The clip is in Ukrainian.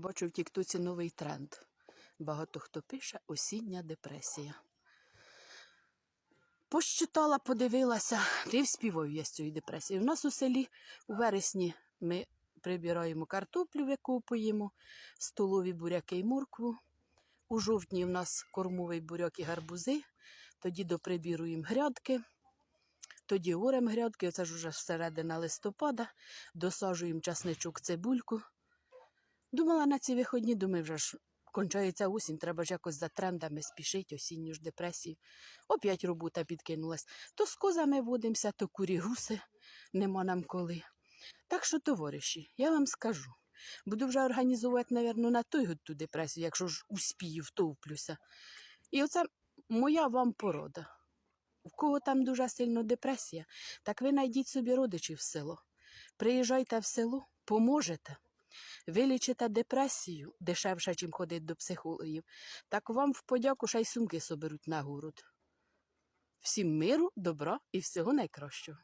Бачу в Тіктоці новий тренд. Багато хто пише осіння депресія. Посчитала, подивилася, ти вспіваю я з цієї депресії. У нас у селі у вересні ми прибираємо картоплю, викопуємо, столові буряки і моркву. У жовтні в нас кормовий буряк і гарбузи, тоді доприбіруємо грядки, тоді орем грядки, це ж уже середина листопада, досаджуємо часничок, цибульку. Думала на ці виходні, думаю, вже ж кончається осінь, треба ж якось за трендами спішити, осінню ж депресію. Опять робота підкинулась. То з козами водимося, то курі гуси, нема нам коли. Так що, товариші, я вам скажу. Буду вже організовувати, напевно, на той год ту депресію, якщо ж успію, втовплюся. І оце моя вам порода. У кого там дуже сильно депресія, так ви знайдіть собі родичів в село. Приїжджайте в село, поможете. Вилічите депресію дешевше, чим ходить до психологів, так вам в подяку ще сумки соберуть на город. Всім миру, добра і всього найкращого.